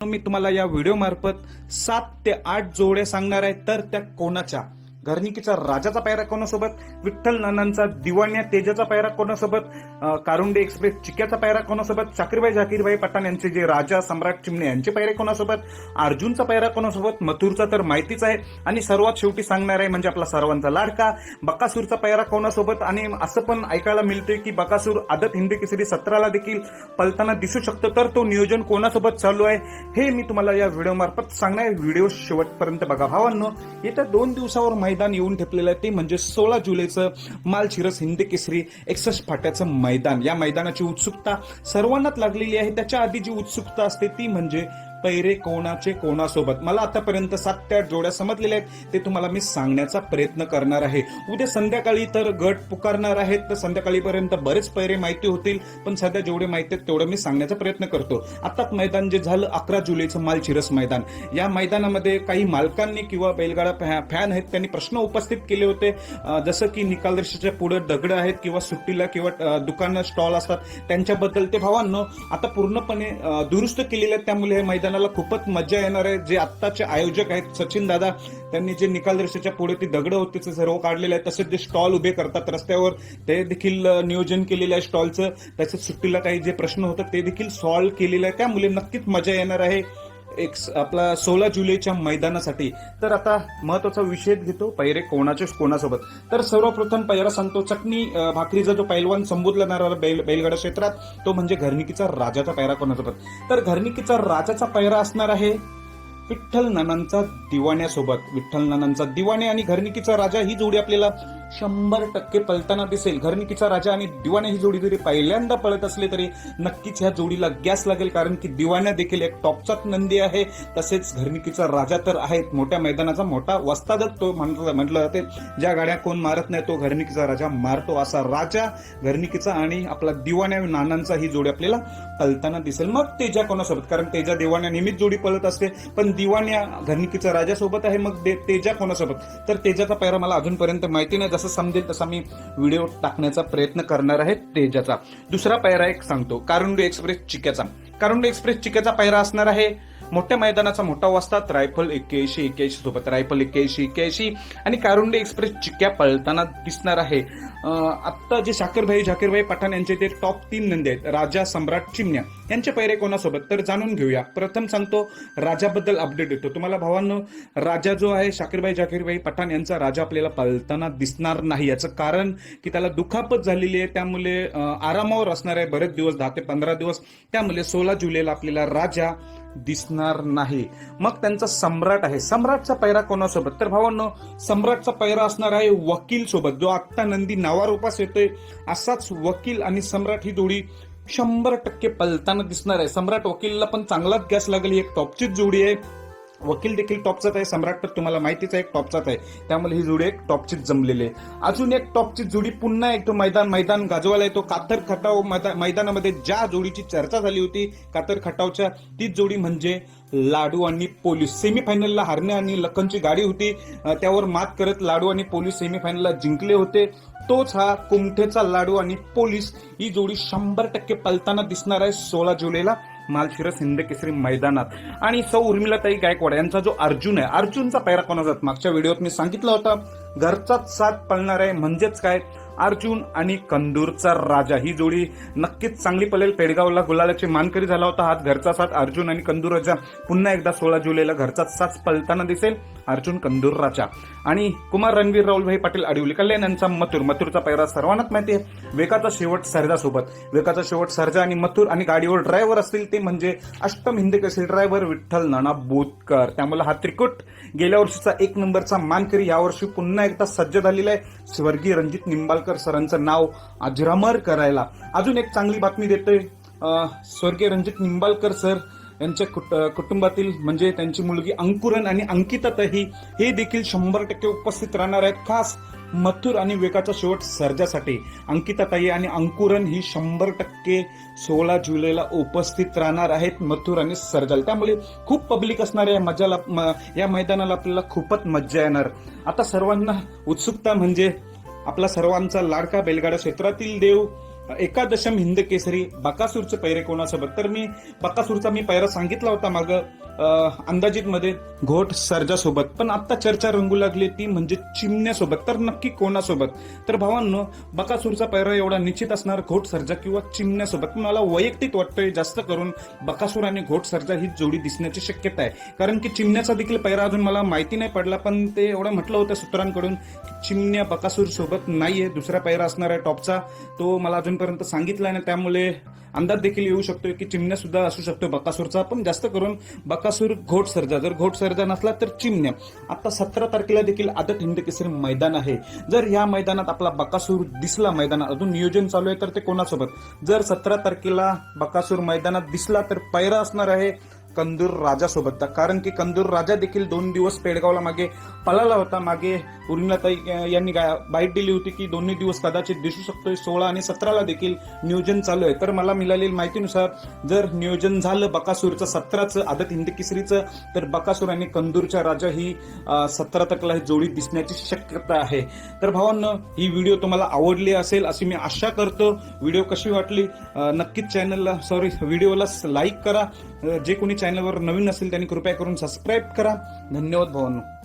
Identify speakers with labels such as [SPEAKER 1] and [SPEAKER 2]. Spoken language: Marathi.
[SPEAKER 1] मी तुम्हाला या व्हिडिओ मार्फत सात ते आठ जोड्या सांगणार आहे. तर त्या कोणाच्या? घरनिकीचा राजाचा पायरा कोणासोबत? विठ्ठल नानांचा दिवाण्या तेजाचा पायरा कोणासोबत? कारुंडे एक्सप्रेस चिक्याचा पायरा कोणासोबत? शाकीरबाई झाकीरबाई पठाण यांचे जे राजा सम्राट चिमणे यांचे पायरे कोणासोबत? अर्जुनचा पायरा कोणासोबत? मथुरचा तर माहितीच आहे. आणि सर्वात शेवटी सांगणार आहे म्हणजे आपला सर्वांचा लाडका बकासूरचा पायरा कोणासोबत? आणि असं पण ऐकायला मिळतंय की बकासूर आदत हिंदी केसरी सतराला देखील पलताना दिसू शकतो तर तो नियोजन कोणासोबत चालू आहे? हे मी तुम्हाला या व्हिडिओ मार्फत सांगणार आहे. व्हिडिओ शेवटपर्यंत बघा भावांनो. येत्या दोन दिवसावर मैदान येऊन ठेपलेलं आहे. ते म्हणजे सोळा जुलैचं मालशिरस हिंदी केसरी एकसष्ट फाट्याचं मैदान. या मैदानाची उत्सुकता सर्वांनाच लागलेली आहे. त्याच्या आधी जी उत्सुकता असते ती म्हणजे पैरे कोणाचे कोणासोबत? मला आतापर्यंत सात ते आठ जोड्या समजलेल्या आहेत. ते तुम्हाला मी सांगण्याचा प्रयत्न करणार आहे. उद्या संध्याकाळी तर गट पुकारणार आहेत. तर संध्याकाळीपर्यंत बरेच पैरे माहिती होतील. पण सध्या जेवढे माहिती आहेत तेवढं मी सांगण्याचा प्रयत्न करतो. आताच मैदान जे झालं अकरा जुलैचं मालचिरस मैदान. या मैदानामध्ये काही मालकांनी किंवा बैलगाडा फॅ- फॅन आहेत त्यांनी प्रश्न उपस्थित केले होते. जसं की निकालदर्शीच्या पुढे दगड आहेत किंवा सुट्टीला किंवा दुकानं स्टॉल असतात त्यांच्याबद्दल ते भावांनो आता पूर्णपणे दुरुस्त केलेले आहेत त्यामुळे हे मैदान मैदानाला खूपच मजा येणार आहे. जे आत्ताचे आयोजक आहेत सचिन दादा त्यांनी जे निकाल रेषेच्या पुढे ती दगड होती ते सर्व काढलेले आहेत. तसेच जे स्टॉल उभे करतात रस्त्यावर ते देखील नियोजन केलेलं आहे स्टॉलचं. तसेच सुट्टीला काही जे प्रश्न होतात ते देखील सॉल्व्ह केलेलं आहे त्यामुळे नक्कीच मजा येणार आहे. एक स- आपला सोळा जुलैच्या मैदानासाठी. तर आता महत्त्वाचा विषय घेतो. पैरे कोणाच्या कोणासोबत? तर सर्वप्रथम पैरा सांगतो चटणी भाकरीचा जो पैलवान संबोधला जाणारा बैल बैलगाडा क्षेत्रात तो म्हणजे घरनिकीचा राजाचा पैरा कोणासोबत? तर घरनिकीचा राजाचा पैरा असणार आहे विठ्ठल नानांचा दिवाण्यासोबत. विठ्ठल नानांचा दिवाणे आणि घरनिकीचा राजा ही जोडी आपल्याला शंभर टक्के पळताना दिसेल. घरनिकीचा राजा आणि दिवाण्या ही जोडी जरी पहिल्यांदा पळत असले तरी नक्कीच ह्या जोडीला गॅस लागेल कारण की दिवाण्या देखील एक टॉपचाच नंदी आहे. तसेच घरनिकीचा राजा तर आहेत. मोठ्या मैदानाचा मोठा वस्तादच तो म्हटलं म्हटलं जाते. ज्या गाड्या कोण मारत नाही तो घरनिकीचा राजा मारतो असा राजा घरनिकीचा आणि आपला दिवाण्या नानांचा ही जोडी आपल्याला पलताना दिसेल. मग तेजा कोणासोबत? कारण तेजा दिवाण्या नेहमीच जोडी पळत असते. पण दिवाण्या घरनिकीचा राजासोबत आहे. मग दे- तेजा कोणासोबत? तर तेजाचा पैरा मला अजूनपर्यंत माहिती नाही. जसं समजेल तसा मी व्हिडिओ टाकण्याचा प्रयत्न करणार आहे तेजाचा. दुसरा पायरा एक सांगतो. कारुंडे एक्सप्रेस चिक्याचा. कारुंड एक्सप्रेस चिकेचा पहिरा असणार आहे. मोठ्या मैदानाचा मोठा वाजतात रायफल एक्क्याऐंशी एक्क्याऐंशी सोबत रायफल एक्क्याऐंशी एक्क्याऐंशी. आणि कारुंडे एक्सप्रेस चिक्या पळताना दिसणार आहे. आत्ता जे शाकीरभाई झाकीरभाई पठाण यांचे ते टॉप तीन नंदी आहेत. राजा सम्राट चिमण्या. यांचे पैरे कोणासोबत? तर जाणून घेऊया. प्रथम सांगतो राजाबद्दल अपडेट देतो. तुम्हाला भावांनो राजा जो आहे शाकीरबाई झाकीरभाई पठाण यांचा राजा आपल्याला पळताना दिसणार नाही. याचं कारण की त्याला दुखापत झालेली आहे. त्यामुळे आरामावर असणार आहे. बरेच दिवस दहा ते पंधरा दिवस. त्यामुळे सोळा जुलैला आपल्याला राजा दिसणार नाही. मग त्यांचा सम्राट आहे. सम्राटचा पैरा कोणासोबत? तर भावांनो सम्राटचा पैरा असणार आहे वकील सोबत जो आत्ता नंदी नावारूपास येतोय असाच वकील आणि सम्राट ही जोडी शंभर टक्के पलताना दिसणार आहे. सम्राट वकीलला पण चांगलाच गॅस लागेल. एक टॉपचीच जोडी आहे. वकील देखील टॉपचाच आहे सम्राट तर तुम्हाला माहितीच आहे एक टॉपचाच आहे. त्यामुळे ही जोडी एक टॉपचीच जमलेली आहे. अजून एक टॉपची जोडी पुन्हा एक तो मैदान मैदान गाजवायला येतो. कातर खटाव मैदा- मैदानामध्ये ज्या जोडीची चर्चा झाली होती कातर खटावच्या तीच जोडी म्हणजे लाडू आणि पोलीस. सेमीफायनलला हारणे आणि लखनची गाडी होती. त्यावर मात करत लाडू आणि पोलीस सेमीफायनलला जिंकले होते. तोच हा कुमठेचा लाडू आणि पोलीस. ही जोडी शंभर टक्के पलताना दिसणार आहे सोळा जुलैला. मालशिरस हिंदकेसरी मैदानात. आणि सौ उर्मिलाताई गायकवाड यांचा जो अर्जुन आहे अर्जुनचा पैरा कोणाचा मागच्या व्हिडिओत मी सांगितलं होतं घरचाच साथ पळणार आहे म्हणजेच काय? अर्जुन आणि कंदूरचा राजा. ही जोडी नक्कीच चांगली पडेल. पेडगावला गुलालाची मानकरी झाला होता. हात घरचा साथ अर्जुन आणि कंदूर राजा. पुन्हा एकदा सोळा जुलैला घरचा साथ पळताना दिसेल. अर्जुन कंदूर राजा. आणि कुमार रणवीर राहुलभाई पाटील अडिवली कल्याण यांचा मथुर. मथुरचा पैरा सर्वांनाच माहिती आहे. वेगाचा शेवट सरजा सोबत वेगाचा शेवट सरजा आणि मथुर आणि गाडीवर ड्रायव्हर असतील ते म्हणजे अष्टम हिंदी कसे ड्रायव्हर विठ्ठल नाना बोतकर. त्यामुळे हा त्रिकुट गेल्या वर्षीचा एक नंबरचा मानकरी. यावर्षी पुन्हा एकदा सज्ज झालेला आहे. स्वर्गीय रणजित निंबाळकर सरांचं नाव अजरामर करायला. अजून एक चांगली बातमी देते स्वर्गीय रणजित निंबाळकर सर यांच्या कुट- कुटुंबातील म्हणजे त्यांची मुलगी अंकुरन आणि अंकितातही हे देखील शंभर टक्के उपस्थित राहणार आहेत. खास मथुर आणि वेगाचा शेवट सर्जासाठी. अंकिताताई आणि अंकुरन ही शंभर टक्के सोळा जुलैला उपस्थित राहणार आहेत मथुर आणि सर्जाला. त्यामुळे खूप पब्लिक असणार आहे. मजाला या मैदानाला आपल्याला खूपच मज्जा येणार. आता सर्वांना उत्सुकता म्हणजे आपला सर्वांचा लाडका बेलगाडा क्षेत्रातील देव एकादशम हिंद केसरी बकासूरचे पैरे कोणासोबत? तर मी बकासूरचा मी पैरा सांगितला होता माग अंदाजित मध्ये घोट सर्जासोबत. पण आता चर्चा रंगू लागली ती म्हणजे चिमण्यासोबत तर नक्की कोणासोबत? तर भावांनो बकासूरचा पैरा एवढा निश्चित असणार घोट सर्जा किंवा चिमण्यासोबत? मला वैयक्तिक वाटतंय जास्त करून बकासूर आणि घोट सर्जा ही जोडी दिसण्याची शक्यता आहे. कारण की चिमण्याचा देखील पैरा अजून मला माहिती नाही पडला पण ते एवढं म्हटलं होतं सूत्रांकडून चिमण्या बकासूर सोबत नाहीये दुसरा पैरा असणार आहे टॉपचा. तो मला अजून अजूनपर्यंत आहे नाही त्यामुळे अंदाज देखील येऊ शकतो की चिमण्या सुद्धा असू शकतो बकासूरचा. पण जास्त करून बकासूर घोट सर्जा. जर घोट सर्जा नसला तर चिमण्या. आता सतरा तारखेला देखील आदत हिंद केसरी मैदान आहे. जर या मैदानात आपला बकासूर दिसला मैदानात अजून नियोजन चालू आहे तर ते कोणासोबत? जर सतरा तारखेला बकासूर मैदानात दिसला तर पैरा असणार आहे. कंदूर राजासोबतचा कारण की कंदूर राजा देखील दोन दिवस पेडगावला मागे पळाला होता. मागे उर्मिलाताई यांनी गा- बाईट दिली होती की दोन्ही दिवस कदाचित दिसू शकतोय. सोळा आणि सतराला देखील नियोजन चालू आहे. तर मला मिळालेल्या माहितीनुसार जर नियोजन झालं बकासूरचं सतराचं आदत हिंद किसरीचं तर बकासूर आणि कंदूरच्या राजा ही सतरा तकला ही जोडी दिसण्याची शक्यता आहे. तर भावांनो ही व्हिडिओ तुम्हाला आवडली असेल अशी मी आशा करतो. व्हिडिओ कशी वाटली नक्कीच चॅनलला सॉरी व्हिडिओला लाईक करा. जे कोणी चॅनल चॅनलवर नवीन असेल त्यांनी कृपया करून सबस्क्राईब करा. धन्यवाद भावांनो.